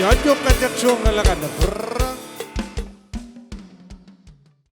ย้อนยุคกันจากช่วงกันแล้วกัน